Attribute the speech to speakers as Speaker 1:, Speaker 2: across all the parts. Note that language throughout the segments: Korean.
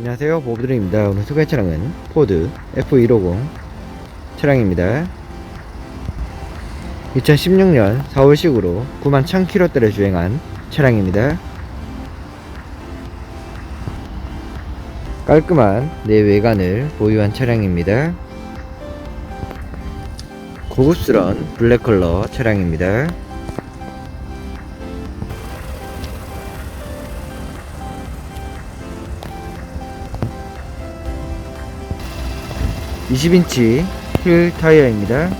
Speaker 1: 안녕하세요. 보브드림입니다. 오늘 소개할 차량은 포드 F150 차량입니다. 2016년 4월식으로 9만 1000km대를 주행한 차량입니다. 깔끔한 내외관을 보유한 차량입니다. 고급스러운 블랙 컬러 차량입니다 20인치 휠 타이어입니다.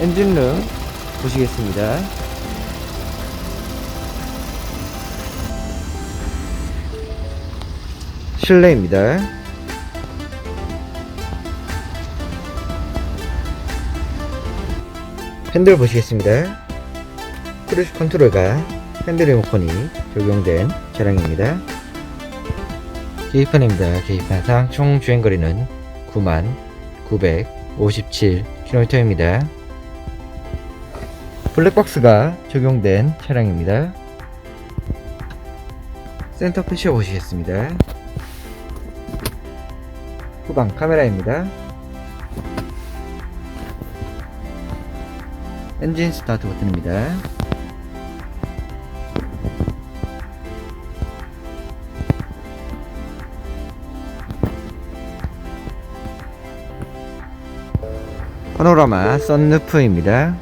Speaker 1: 엔진룸 보시겠습니다. 실내입니다. 핸들 보시겠습니다. 크루즈 컨트롤과 핸들 리모컨이 적용된 차량입니다. 계기판입니다. 계기판상 총 주행거리는 9만 957km입니다. 블랙박스가 적용된 차량입니다. 센터 패시어 보시겠습니다. 후방 카메라입니다. 엔진 스타트 버튼입니다. 파노라마 썬루프입니다.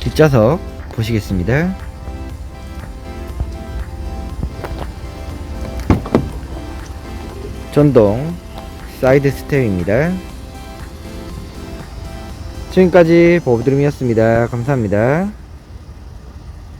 Speaker 1: 뒷좌석 보시겠습니다. 전동 사이드 스테어입니다. 지금까지 보브드림이었습니다. 감사합니다.